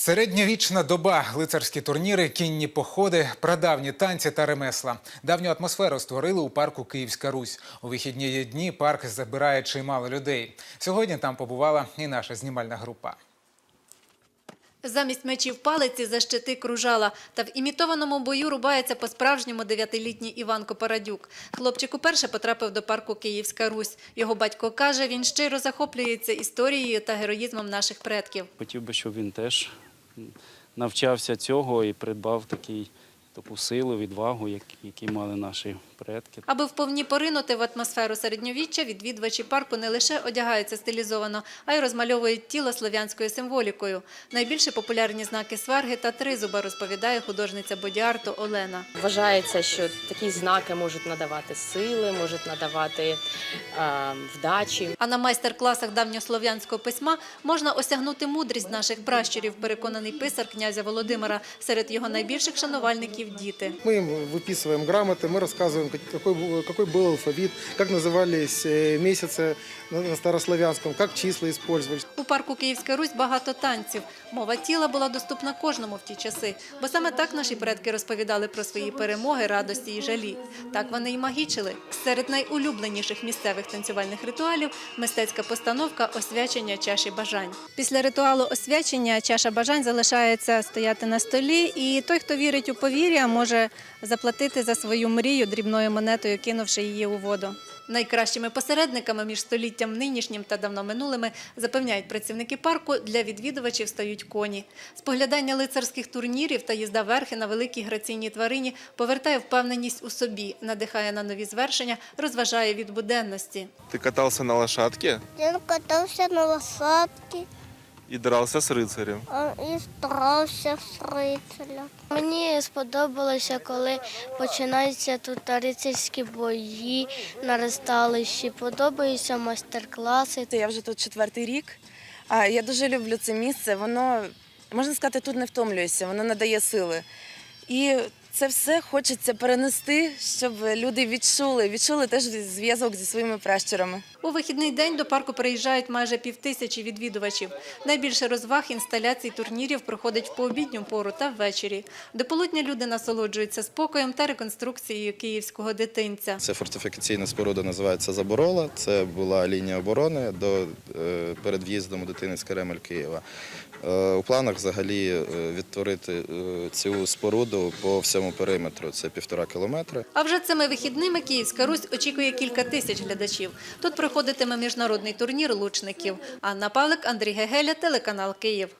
Середньовічна доба, лицарські турніри, кінні походи, прадавні танці та ремесла. Давню атмосферу створили у парку Київська Русь. У вихідні дні парк забирає чимало людей. Сьогодні там побувала і наша знімальна група. Замість мечів палиці за щити кружала. Та в імітованому бою рубається по-справжньому дев'ятилітній Іван Копарадюк. Хлопчик уперше потрапив до парку Київська Русь. Його батько каже, він щиро захоплюється історією та героїзмом наших предків. Хотів би, щоб він теж навчався цього і придбав такий, таку силу, відвагу, як- які мали наші предки. Аби вповні поринути в атмосферу середньовіччя, відвідувачі парку не лише одягаються стилізовано, а й розмальовують тіло слов'янською символікою. Найбільше популярні знаки сварги та тризуба, розповідає художниця бодіарту Олена. Вважається, що такі знаки можуть надавати сили, можуть надавати е, вдачі. А на майстер-класах давньослов'янського письма можна осягнути мудрість наших пращурів, переконаний писар князя Володимира. Серед його найбільших шанувальників діти. Мы им выписываем грамоты, мы рассказываем, как- какой, был- какой был алфавит, как назывались э, месяцы на на старославянском, как числа использовались. У парку Київська Русь багато танців. Мова тіла була доступна кожному в ті часи, бо саме так наші предки розповідали про свої перемоги, радості і жалі. Так вони й магічили. Серед найулюбленіших місцевих танцювальних ритуалів мистецька постановка освячення чаші бажань. Після ритуалу освячення чаша бажань залишається стояти на столі, і той, хто вірить у повір'я, може заплатити за свою мрію дрібною монетою, кинувши її у воду. Найкращими посередниками між століттям нинішнім та давно минулими запевняють працівники парку, для відвідувачів стають коні. Споглядання лицарських турнірів та їзда верхи на великій граційній тварині повертає впевненість у собі, надихає на нові звершення, розважає від буденності. Ты катался на лошадке Він катався на лошадці и дрался с рыцарем. і старався з рицаря. Мені сподобалося, коли починаються тут рицарські бої на ресталищі. Подобаються майстер-класи. Я вже тут четвертий рік. А я дуже люблю це місце. Воно можна сказати, тут не втомлююся, воно надає сили. І це все хочеться перенести, щоб люди відчули, відчули теж зв'язок зі своїми пращурами. У вихідний день до парку приїжджають майже півтисячі відвідувачів. Найбільше розваг, інсталяцій, турнірів проходить в пообідню пору та ввечері. До полудня люди насолоджуються спокоєм та реконструкцією київського дитинця. Це фортифікаційна споруда називається Заборола. Це була лінія оборони до е, перед в'їздом у дитинець Кремль Києва. Е, У планах взагалі е, відтворити цю споруду по всьому периметру. Це півтора кілометри. А вже цими вихідними Київська Русь очікує кілька тисяч глядачів. Тут проходитиме міжнародний турнір лучників. Анна Павлик, Андрій Гегеля, телеканал Київ.